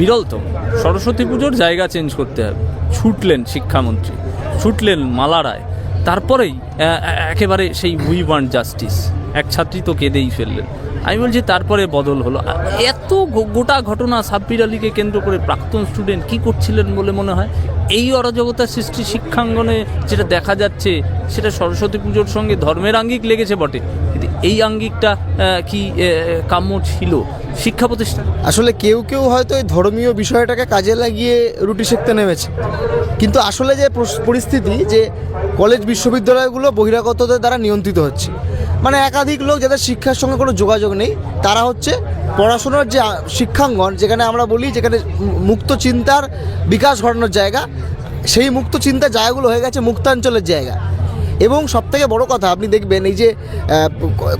বিরল তো। সরস্বতী পুজোর জায়গা চেঞ্জ করতে হবে। ছুটলেন শিক্ষামন্ত্রী, ছুটলেন মালারায় তারপরেই একেবারে সেই উই ওয়ান্ট জাস্টিস এক ছাত্রী তো কেঁদেই ফেললেন। আমি বলছি, তারপরে বদল হলো। এত গোটা ঘটনা সাব্বির আলীকে কেন্দ্র করে প্রাক্তন স্টুডেন্ট কি করছিলেন বলে মনে হয়? এই অরাজকতার সৃষ্টি শিক্ষাঙ্গনে যেটা দেখা যাচ্ছে, সেটা সরস্বতী পুজোর সঙ্গে ধর্মের আঙ্গিক লেগেছে বটে। কিন্তু এই আঙ্গিকটা কি কাম্য ছিল? শিক্ষা প্রতিষ্ঠান। আসলে কেউ কেউ হয়তো এই ধর্মীয় বিষয়টাকে কাজে লাগিয়ে রুটি শিখতে নেমেছে। কিন্তু আসলে যে পরিস্থিতি যে কলেজ, বিশ্ববিদ্যালয়গুলো বহিরাগতদের দ্বারা নিয়ন্ত্রিত হচ্ছে মানে একাধিক লোক যাদের শিক্ষার সঙ্গে কোনো যোগাযোগ নেই তারা হচ্ছে পড়াশোনার যে শিক্ষাঙ্গন যেখানে আমরা বলি যেখানে মুক্ত চিন্তার বিকাশ ঘটানোর জায়গা সেই মুক্ত চিন্তার জায়গাগুলো হয়ে গেছে মুক্তাঞ্চলের জায়গা। এবং সবথেকে বড় কথা আপনি দেখবেন এই যে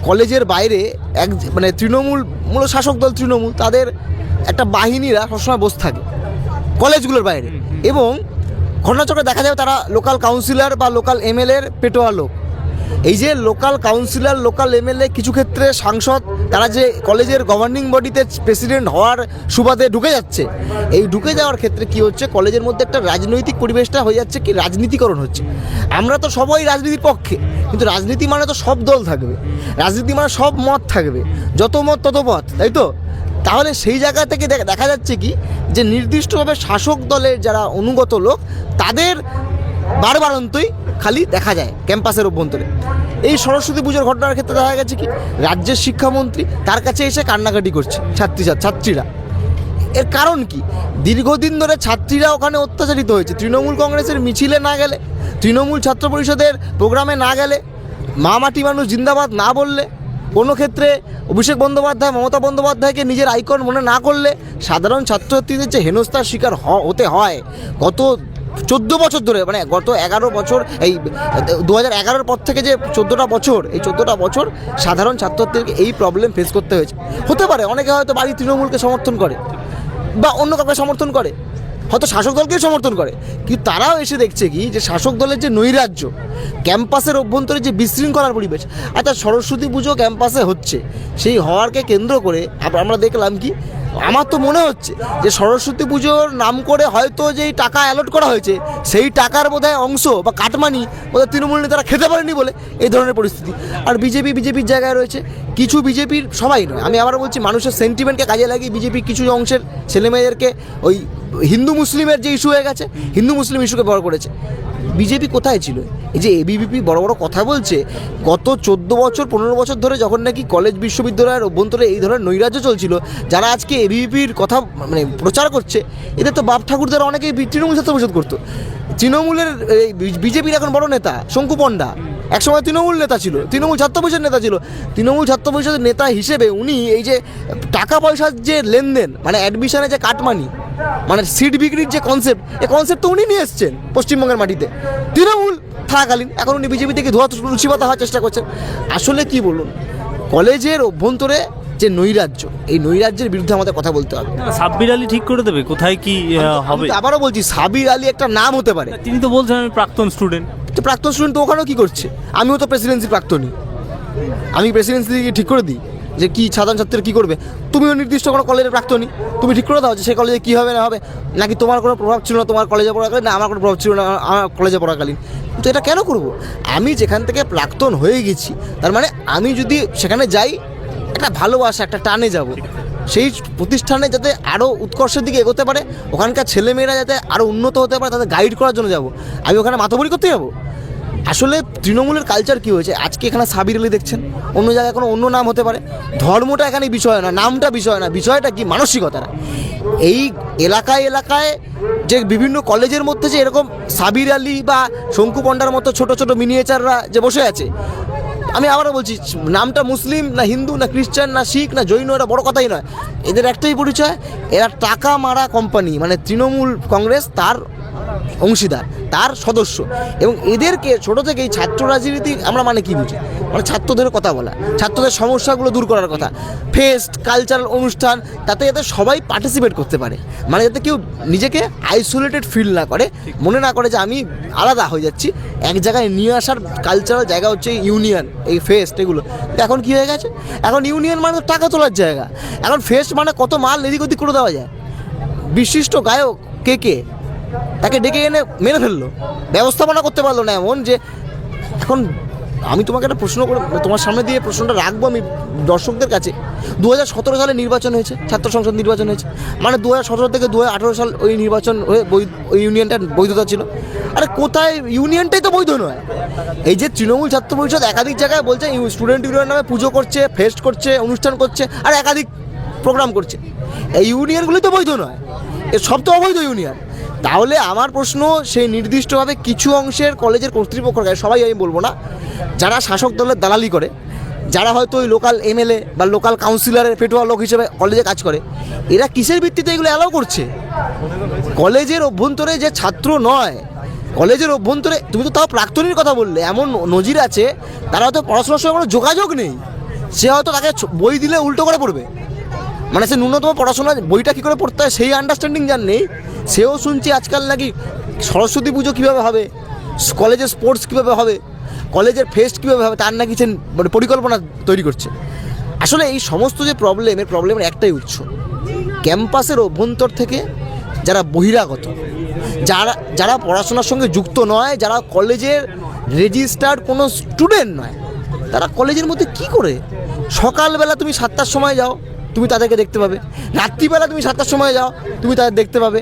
কলেজের বাইরে এক মানে তৃণমূল মূল শাসক দল তৃণমূল তাদের একটা বাহিনীরা সবসময় বসে থাকে কলেজগুলোর বাইরে। এবং ঘটনাচক্রে দেখা যাবে তারা লোকাল কাউন্সিলর বা লোকাল এমএলএর পেটোয়া লোক। এই যে লোকাল কাউন্সিলর লোকাল এমএলএ কিছু ক্ষেত্রে সাংসদ, তারা যে কলেজের গভর্নিং বডিতে প্রেসিডেন্ট হওয়ার সুবাদে ঢুকে যাচ্ছে, এই ঢুকে যাওয়ার ক্ষেত্রে কি হচ্ছে? কলেজের মধ্যে একটা রাজনৈতিক পরিবেশটা হয়ে যাচ্ছে কি? রাজনীতিকরণ হচ্ছে। আমরা তো সবাই রাজনীতির পক্ষে, কিন্তু রাজনীতি মানে তো সব দল থাকবে। রাজনীতি মানে সব মত থাকবে। যত মত, তত পথ তাই তো? তাহলে সেই জায়গা থেকে দেখা যাচ্ছে কি? যে নির্দিষ্টভাবে শাসক দলের যারা অনুগত লোক, তাদের বারবারন্তই খালি দেখা যায় ক্যাম্পাসের অভ্যন্তরে। এই সরস্বতী পুজোর ঘটনার ক্ষেত্রে দেখা গেছে কি, রাজ্যের শিক্ষামন্ত্রী তার কাছে এসে কান্নাকাটি করছে, ছাত্রী ছাত্রীরা। এর কারণ কি? দীর্ঘদিন ধরে ছাত্রীরা ওখানে অত্যাচারিত হয়েছে। তৃণমূল কংগ্রেসের মিছিলে না গেলে, তৃণমূল ছাত্র পরিষদের প্রোগ্রামে না গেলে, মা মাটি মানুষ জিন্দাবাদ না বললে, কোনো ক্ষেত্রে অভিষেক বন্দ্যোপাধ্যায়, মমতা বন্দ্যোপাধ্যায়কে নিজের আইকন মনে না করলে, সাধারণ ছাত্রছাত্রীদের যে হেনস্থার শিকার হতে হয়। গত চোদ্দ বছর ধরে মানে গত এগারো বছর, এই, দু হাজার এগারোর পর থেকে যে চোদ্দোটা বছর, এই চোদ্দোটা বছর সাধারণ ছাত্রদেরকে এই প্রবলেম ফেস করতে হয়েছে। হতে পারে, অনেকে হয়তো বাড়ি তৃণমূলকে সমর্থন করে বা অন্য কাউকে সমর্থন করে, হয়তো শাসক দলকেই সমর্থন করে, কিন্তু তারাও এসে দেখছে কি, যে শাসক দলের যে নৈরাজ্য, ক্যাম্পাসের অভ্যন্তরে যে বিশৃঙ্খলার পরিবেশ আচ্ছা সরস্বতী পুজো ক্যাম্পাসে হচ্ছে, সেই হওয়ারকে কেন্দ্র করে আমরা দেখলাম কি আমার তো মনে হচ্ছে যে সরস্বতী পুজোর নাম করে হয়তো যেই টাকা অ্যালট করা হয়েছে, সেই টাকার বোধহয় অংশ বা কাটমানি বোধহয় তৃণমূল নেতারা খেতে পারেনি বলে এই ধরনের পরিস্থিতি। আর বিজেপি, বিজেপির জায়গায় রয়েছে, কিছু বিজেপির সবাই নয়। আমি আবার বলছি, মানুষের সেন্টিমেন্টকে কাজে লাগিয়ে বিজেপি কিছু অংশের ছেলেমেয়েদেরকে ওই হিন্দু মুসলিমের যে ইস্যু হয়ে গেছে, হিন্দু মুসলিম ইস্যুকে বড় করেছে। বিজেপি কোথায় ছিল? এই যে এবিভিপি বড় বড় কথা বলছে, গত চোদ্দ বছর, পনেরো বছর ধরে যখন নাকি কলেজ বিশ্ববিদ্যালয়ের অভ্যন্তরে এই ধরনের নৈরাজ্য চলছিল, যারা আজকে এবিভিপির কথা মানে প্রচার করছে, এদের তো বাপ ঠাকুরদের অনেকেই তৃণমূল ছাত্র পরিষদ করতো। তৃণমূলের, এই বিজেপির এখন বড় নেতা, শঙ্কু পণ্ডা, একসময় তৃণমূল নেতা ছিল, তৃণমূল ছাত্র পরিষদের নেতা ছিল। তৃণমূল ছাত্র পরিষদের নেতা হিসেবে উনি এই যে টাকা পয়সার যে লেনদেন মানে অ্যাডমিশনে যে কাটমানি মানে সিট বিক্রির যে কনসেপ্ট এই কনসেপ্ট তো উনি নিয়ে এসছেন পশ্চিমবঙ্গের মাটিতে। তৃণমূল থাকাকালীন এখন উনি বিজেপি থেকে ধোয়া রুচিপাতা হওয়ার চেষ্টা করছেন। আসলে কি বলুন কলেজের অভ্যন্তরে যে নৈরাজ্য এই নৈরাজ্যের বিরুদ্ধে আমাদের কথা বলতে হবে। সাব্বির আলী ঠিক করে দেবে কোথায় কি হবে? আবারও বলছি সাবির আলী একটা নাম হতে পারে। তিনি তো বলছেন আমি প্রাক্তন স্টুডেন্ট তো প্রাক্তন স্টুডেন্ট তো ওখানেও কী করছে? আমিও তো প্রেসিডেন্সি প্রাক্তনই আমি প্রেসিডেন্সি ঠিক করে দিই। যে কি সাধারণ ছাত্রীরা কী করবে? তুমিও নির্দিষ্ট কোনো কলেজের প্রাক্তনই তুমি ঠিক করে দাও যে সেই কলেজে কী হবে না হবে। নাকি তোমার কোনো প্রভাব ছিল না তোমার কলেজে পড়াকালীন? না আমার কোনো প্রভাব ছিল না আমার কলেজে পড়াকালীন। তো এটা কেন করব? আমি যেখান থেকে প্রাক্তন হয়ে গেছি তার মানে আমি যদি সেখানে যাই একটা ভালোবাসা একটা টানে যাব। সেই প্রতিষ্ঠানে যাতে আরও উৎকর্ষের দিকে এগোতে পারে ওখানকার ছেলেমেয়েরা যাতে আরও উন্নত হতে পারে তাদের গাইড করার জন্য যাব। আমি ওখানে মাথাবরি করতে যাব? আসলে তৃণমূলের কালচার কী হয়েছে? আজকে এখানে সাবির আলী দেখছেন। অন্য জায়গায় কোনো অন্য নাম হতে পারে। ধর্মটা এখানে বিষয় না, নামটা বিষয় না, বিষয়টা কি? মানসিকতাটা। এই এলাকায় এলাকায় যে বিভিন্ন কলেজের মধ্যে যে এরকম সাবির আলী বা শঙ্কু পণ্ডার মতো ছোট ছোট মিনিয়েচাররা যে বসে আছে, আমি আবারও বলছি, নামটা মুসলিম না হিন্দু না খ্রিস্টান না শিখ না জৈন, এটা বড় কথাই নয়। এদের একটাই পরিচয়, এরা টাকা মারা কোম্পানি মানে তৃণমূল কংগ্রেস তার অংশীদার, তার সদস্য। এবং এদেরকে ছোট থেকে এই ছাত্র রাজনীতি আমরা মানে কি বুঝি? মানে ছাত্রদের কথা বলা, ছাত্রদের সমস্যাগুলো দূর করার কথা। ফেস্ট, কালচারাল অনুষ্ঠান, তাতে যাতে সবাই পার্টিসিপেট করতে পারে। মানে যাতে কেউ নিজেকে আইসোলেটেড ফিল না করে, মনে না করে যে আমি আলাদা হয়ে যাচ্ছি। এক জায়গায় নিয়ে আসার কালচারাল জায়গা হচ্ছে ইউনিয়ন এই ফেস্ট এগুলো। এখন কি হয়ে গেছে? এখন ইউনিয়ন মানে টাকা তোলার জায়গা। এখন ফেস্ট মানে কত মাল এদিক ওদিক করে দেওয়া যায়। বিশিষ্ট গায়ক কে কে? তাকে ডেকে এনে মেরে ফেলল। ব্যবস্থাপনা করতে পারল না এমন যে, এখন আমি তোমাকে একটা প্রশ্ন করে, তোমার সামনে দিয়ে প্রশ্নটা রাখব আমি দর্শকদের কাছে। দু হাজার সতেরো সালে নির্বাচন হয়েছে, ছাত্র সংসদ নির্বাচন হয়েছে। মানে দু হাজার সতেরো থেকে দু হাজার আঠেরো সাল ওই নির্বাচন হয়ে ওই ইউনিয়নটার বৈধতা ছিল। আরে কোথায়? ইউনিয়নটাই তো বৈধ নয়। এই যে তৃণমূল ছাত্র পরিষদ একাধিক জায়গায় বলছে স্টুডেন্ট ইউনিয়ন নামে পুজো করছে, ফেস্ট করছে, অনুষ্ঠান করছে, আর একাধিক প্রোগ্রাম করছে। এই ইউনিয়নগুলি তো বৈধ নয়। এ সব তো অবৈধ ইউনিয়ন। তাহলে আমার প্রশ্ন, সেই নির্দিষ্টভাবে কিছু অংশের কলেজের কর্তৃপক্ষ সবাই আমি বলব না, যারা শাসক দলের দালালি করে, যারা হয়তো ওই লোকাল এমএলএ বা লোকাল কাউন্সিলরের পেটোয়া লোক হিসেবে কলেজে কাজ করে, এরা কিসের ভিত্তিতে এগুলো অ্যালাউ করছে? কলেজের অভ্যন্তরে যে ছাত্র নয়, কলেজের অভ্যন্তরে, তুমি তো তাও প্রাক্তনীর কথা বললে, এমন নজির আছে, তারা হয়তো পড়াশোনার সঙ্গে কোনো যোগাযোগ নেই, সে হয়তো তাকে বই দিলে উল্টো করে পড়বে। মানে সে ন্যূনতম পড়াশোনা বইটা কী করে পড়তে হয়? সেই আন্ডারস্ট্যান্ডিং যার নেই, সেও শুনছি আজকাল নাকি সরস্বতী পুজো কীভাবে হবে, কলেজের স্পোর্টস কীভাবে হবে, কলেজের ফেস্ট কীভাবে হবে, তার নাকি সে মানে পরিকল্পনা তৈরি করছে। আসলে এই সমস্ত যে প্রবলেম এর প্রবলেমের একটাই উৎস। ক্যাম্পাসের অভ্যন্তর থেকে যারা বহিরাগত, যারা যারা পড়াশোনার সঙ্গে যুক্ত নয়, যারা কলেজের রেজিস্টার্ড কোনো স্টুডেন্ট নয়, তারা কলেজের মধ্যে কি করে? সকালবেলা তুমি সাতটার সময় যাও তুমি তাদেরকে দেখতে পাবে। রাত্রিবেলা তুমি সাতটার সময় যাও, তুমি তাদের দেখতে পাবে।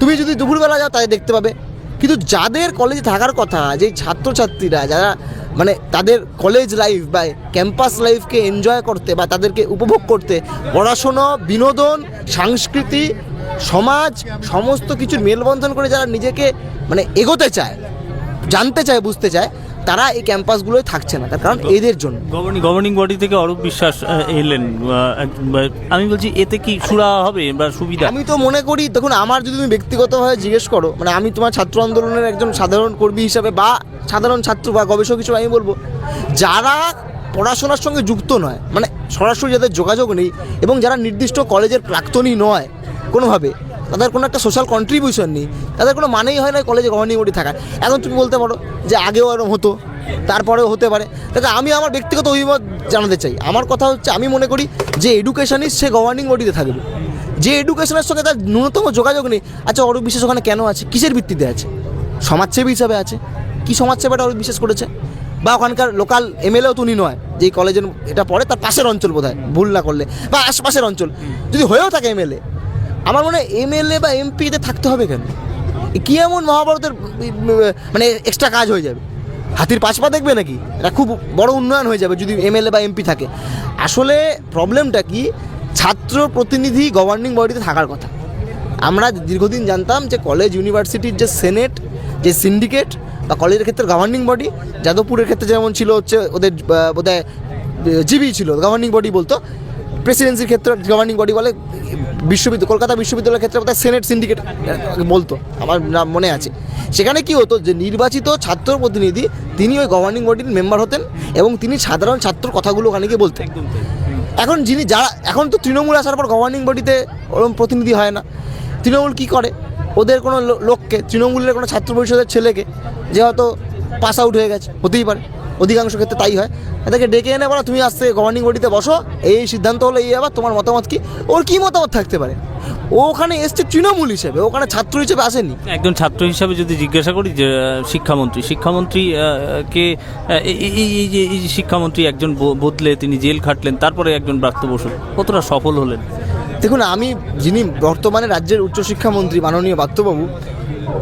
তুমি যদি দুপুরবেলা যাও, তাদের দেখতে পাবে। কিন্তু যাদের কলেজে থাকার কথা, যেই ছাত্রছাত্রীরা, যারা মানে তাদের কলেজ লাইফ বা ক্যাম্পাস লাইফকে এনজয় করতে বা তাদেরকে উপভোগ করতে, পড়াশুনো, বিনোদন, সংস্কৃতি, সমাজ, সমস্ত কিছুর মেলবন্ধন করে যারা নিজেকে মানে এগোতে চায়, জানতে চায়, বুঝতে চায় তারা এই ক্যাম্পাসগুলোয় থাকছে না তার কারণ এদের জন্য। গভর্নিং গভর্নিং বডি থেকে অরূপ বিশ্বাস এলেন আমি বলছি এতে কি সুরা হবে বা সুবিধা? আমি তো মনে করি দেখুন আমার যদি তুমি ব্যক্তিগতভাবে জিজ্ঞেস করো মানে আমি তোমার ছাত্র আন্দোলনের একজন সাধারণ কর্মী হিসাবে বা সাধারণ ছাত্র বা গবেষক হিসেবে আমি বলব যারা পড়াশোনার সঙ্গে যুক্ত নয় মানে সরাসরি যাদের যোগাযোগ নেই এবং যারা নির্দিষ্ট কলেজের প্রাক্তনই নয় কোনোভাবে তাদের কোনো একটা সোশ্যাল কন্ট্রিবিউশন নেই। তাদের কোনো মানেই হয় না কলেজে গভর্নিং বডি থাকার। এখন তুমি বলতে পারো যে আগেও এরকম হতো, তারপরেও হতে পারে। দেখো আমি আমার ব্যক্তিগত অভিমত জানাতে চাই। আমার কথা হচ্ছে আমি মনে করি যে এডুকেশনিস্ট সে গভর্নিং বডিতে থাকবে। যে এডুকেশনের সঙ্গে তার ন্যূনতম যোগাযোগ নেই আচ্ছা অরূপ বিশ্বাস ওখানে কেন আছে? কিসের ভিত্তিতে আছে? সমাজসেবী হিসাবে আছে। কি সমাজসেবাটা অরূপ বিশ্বাস করেছে? বা ওখানকার লোকাল এমএলএও তো উনি নয় যেই কলেজের এটা পড়ে তার পাশের অঞ্চল বোধ হয় ভুল না করলে। বা আশপাশের অঞ্চল। যদি হয়েও থাকে এমএলএ আমার মনে হয় এমএলএ বা এমপিতে থাকতে হবে কেন? কি এমন মহাভারতের মানে এক্সট্রা কাজ হয়ে যাবে? হাতির পাঁচ পা দেখবে নাকি? এটা খুব বড় উন্নয়ন হয়ে যাবে যদি এমএলএ বা এমপি থাকে। আসলে প্রবলেমটা কি? ছাত্র প্রতিনিধি গভর্নিং বডিতে থাকার কথা। আমরা দীর্ঘদিন জানতাম যে কলেজ ইউনিভার্সিটির যে সেনেট যে সিন্ডিকেট বা কলেজের ক্ষেত্রে গভর্নিং বডি যাদবপুরের ক্ষেত্রে যেমন ছিল হচ্ছে ওদের বোধহয় জিবি ছিল গভর্নিং বডি বলতো প্রেসিডেন্সির ক্ষেত্রে গভর্নিং বডি বলে বিশ্ববিদ্যালয় কলকাতা বিশ্ববিদ্যালয়ের ক্ষেত্রে বোধহয় সেনেট সিন্ডিকেট বলতো আমার নাম মনে আছে। সেখানে কি হতো যে নির্বাচিত ছাত্র প্রতিনিধি তিনি ওই গভর্নিং বডির মেম্বার হতেন এবং তিনি সাধারণ ছাত্র কথাগুলো ওখানে গিয়ে বলতেন। এখন যিনি যারা এখন তো তৃণমূল আসার পর গভর্নিং বডিতে ওরকম প্রতিনিধি হয় না। তৃণমূল কি করে? ওদের কোনো লোককে তৃণমূলের কোনো ছাত্র পরিষদের ছেলেকে যে হয়তো পাস আউট হয়ে গেছে হতেই পারে। অধিকাংশ ক্ষেত্রে তাই হয়। এদেরকে ডেকে এনে বলো তুমি আসতে গভর্নিং বডিতে বসো এই সিদ্ধান্ত হলো এই আবার তোমার মতামত কি? ওর কি মতামত থাকতে পারে? ও ওখানে এসছে তৃণমূল হিসেবে ওখানে ছাত্র হিসেবে আসেনি। একজন ছাত্র হিসেবে যদি জিজ্ঞাসা করি যে শিক্ষামন্ত্রী শিক্ষামন্ত্রী কে এই- এই যে এই শিক্ষামন্ত্রী একজন বদলে তিনি জেল খাটলেন তারপরে একজন প্রাপ্ত বসু কতটা সফল হলেন? দেখুন আমি যিনি বর্তমানে রাজ্যের উচ্চশিক্ষামন্ত্রী মাননীয় বাত্যবাবু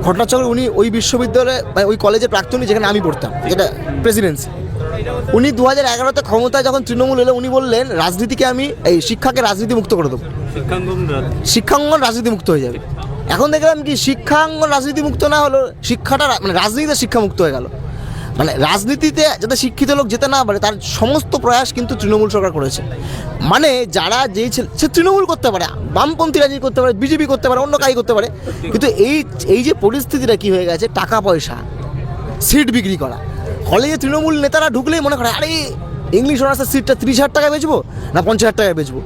ঘটনাচক্রে উনি ওই বিশ্ববিদ্যালয়ে মানে ওই কলেজের প্রাক্তনী যেখানে আমি পড়তাম যেটা প্রেসিডেন্সি উনি দু হাজার এগারোতে ক্ষমতায় যখন তৃণমূল এলো উনি বললেন রাজনীতিকে আমি এই শিক্ষাকে রাজনীতি মুক্ত করে দেবো। শিক্ষাঙ্গন রাজনীতি মুক্ত হয়ে যাবে। এখন দেখলাম কি শিক্ষাঙ্গন রাজনীতি মুক্ত না হলো শিক্ষাটা মানে রাজনীতিতে শিক্ষা মুক্ত হয়ে গেল। মানে রাজনীতিতে যাতে শিক্ষিত লোক যেতে না পারে, তার সমস্ত প্রয়াস কিন্তু তৃণমূল সরকার করেছে। মানে যারা যেই সে তৃণমূল করতে পারে, বামপন্থী রাজনীতি করতে পারে, বিজেপি করতে পারে, অন্য কাজ করতে পারে, কিন্তু এই এই যে পরিস্থিতিটা কি হয়ে গেছে, টাকা পয়সা, সিট বিক্রি করা, কলেজে তৃণমূল নেতারা ঢুকলেই মনে করে, আরে, ইংলিশ অনার্সের সিটটা তিরিশ হাজার টাকায় বেচবো না পঞ্চাশ হাজার টাকায় বেচবো?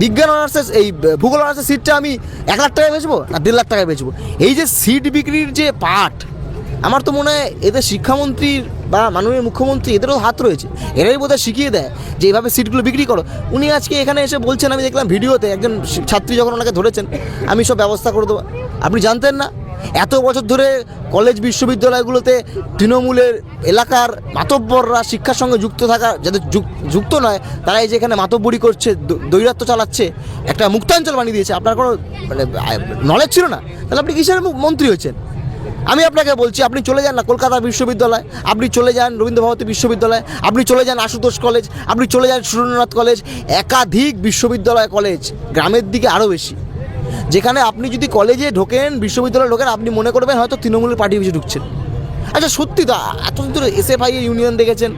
বিজ্ঞান অনার্সের, এই ভূগোল অনার্সের সিটটা আমি এক লাখ টাকায় বেচবো না দেড় লাখ টাকায় বেচবো? এই যে সিট বিক্রির যে পাঠ আমার তো মনে হয় এদের শিক্ষামন্ত্রীর বা মাননীয় মুখ্যমন্ত্রী এদেরও হাত রয়েছে। এরাই বোধহয় শিখিয়ে দেয় যে এইভাবে সিটগুলো বিক্রি করো। উনি আজকে এখানে এসে বলছেন, আমি দেখলাম ভিডিওতে একজন ছাত্রী যখন ওনাকে ধরেছেন, আমি সব ব্যবস্থা করে দেবো। আপনি জানতেন না? এত বছর ধরে কলেজ বিশ্ববিদ্যালয়গুলোতে তৃণমূলের এলাকার মাতব্বররা শিক্ষার সঙ্গে যুক্ত থাকা যাদের যুক- যুক্ত নয়, তারা এই যে এখানে মাতব্বরি করছে, দ- দৈরাত্য চালাচ্ছে, একটা মুক্তাঞ্চল বানিয়ে দিয়েছে, আপনার কোনো মানে নলেজ ছিল না? তাহলে আপনি কিসের মন্ত্রী হয়েছেন? আমি আপনাকে বলছি, আপনি চলে যান না কলকাতা বিশ্ববিদ্যালয়, আপনি চলে যান রবীন্দ্র ভারতী বিশ্ববিদ্যালয়, আপনি চলে যান আশুতোষ কলেজ, আপনি চলে যান সুরেন্দ্রনাথ কলেজ, একাধিক বিশ্ববিদ্যালয় কলেজ, গ্রামের দিকে আরও বেশি। যেখানে আপনি যদি কলেজে ঢোকেন, বিশ্ববিদ্যালয়ে ঢোকেন, আপনি মনে করবেন হয়তো তৃণমূলের পার্টি অফিসে ঢুকছেন আচ্ছা সত্যি তো, এতদিন ধরে এসএফআই ইউনিয়ন দেখেছেন।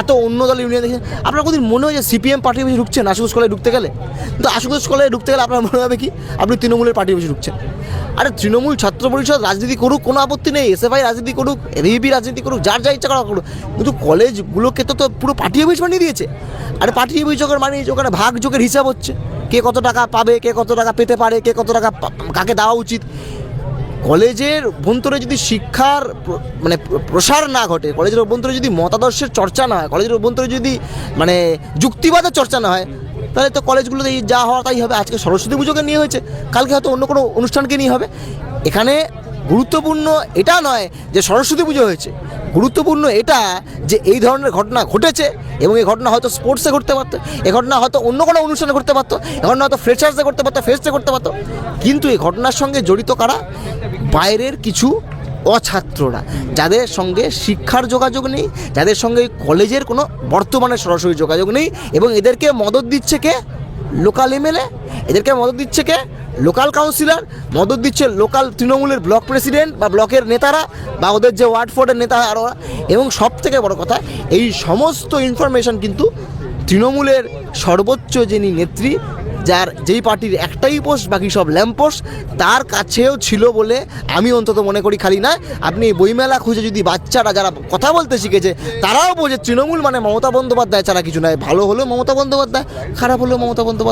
এত অন্য দলের ইউনিয়ন দেখেছেন আপনার কোনদিন মনে হয় যে সিপিএম পার্টি অফিসে ঢুকছেন আশুতোষ কলেজে ঢুকতে গেলে? কিন্তু আশুতোষ কলেজে ঢুকতে গেলে আপনার মনে হবে কি? আপনি তৃণমূলের পার্টি অফিসে ঢুকছেন। আরে তৃণমূল ছাত্র পরিষদ রাজনীতি করুক, কোনো আপত্তি নেই। এসএফআই রাজনীতি করুক, এবিপি রাজনীতি করুক, যার যা ইচ্ছা করা করুক। কিন্তু কলেজগুলোকে তো তো পুরো পার্টি অফিস বানিয়ে দিয়েছে। আরে পার্টি অফিস যখন বানিয়েছে ওখানে ভাগ যোগের হিসাব হচ্ছে। কে কত টাকা পাবে, কে কত টাকা পেতে পারে, কে কত টাকা কাকে দেওয়া উচিত। কলেজের অভ্যন্তরে যদি শিক্ষার মানে প্রসার না ঘটে, কলেজের অভ্যন্তরে যদি মতাদর্শের চর্চা না হয়, কলেজের অভ্যন্তরে যদি মানে যুক্তিবাদের চর্চা না হয়, তাহলে তো কলেজগুলোতে যা হওয়া তাই হবে। আজকে সরস্বতী পুজোকে নিয়ে হয়েছে, কালকে হয়তো অন্য কোনো অনুষ্ঠানকে নিয়ে হবে। এখানে গুরুত্বপূর্ণ এটা নয় যে সরস্বতী পুজো হয়েছে। গুরুত্বপূর্ণ এটা যে এই ধরনের ঘটনা ঘটেছে এবং এই ঘটনা হয়তো স্পোর্টসে ঘটতে পারতো, এই ঘটনা হয়তো অন্য কোনো অনুষ্ঠানে ঘটতে পারতো, এই ঘটনা হয়তো ফ্রেশার্সে করতে পারতো ফেস্টে করতে পারতো। কিন্তু এই ঘটনার সঙ্গে জড়িত কারা? বাইরের কিছু অছাত্ররা, যাদের সঙ্গে শিক্ষার যোগাযোগ নেই, যাদের সঙ্গে কলেজের কোনো বর্তমানে সরাসরি যোগাযোগ নেই এবং এদেরকে মদত দিচ্ছে কে? লোকাল এমএলএ এদেরকে মদত দিচ্ছে কে? Local councillor. মদত দিচ্ছে লোকাল তৃণমূলের ব্লক প্রেসিডেন্ট বা ব্লকের নেতারা বা ওদের যে ওয়ার্ড ফোর্ডের নেতা আরও এবং সব থেকে বড় কথা, এই সমস্ত ইনফরমেশন কিন্তু তৃণমূলের সর্বোচ্চ যিনি নেত্রী, যার যেই পার্টির একটাই পোস্ট, বাকি সব ল্যাম্প পোস্ট, তার কাছেও ছিল বলে আমি অন্তত মনে করি খালি না আপনি বইমেলা খুঁজে যদি বাচ্চারা যারা কথা বলতে শিখেছে, তারাও বোঝে তৃণমূল মানে মমতা বন্দ্যোপাধ্যায় ছাড়া কিছু নয়। ভালো হলেও মমতা বন্দ্যোপাধ্যায়, খারাপ হলেও মমতা বন্দ্যোপাধ্যায়।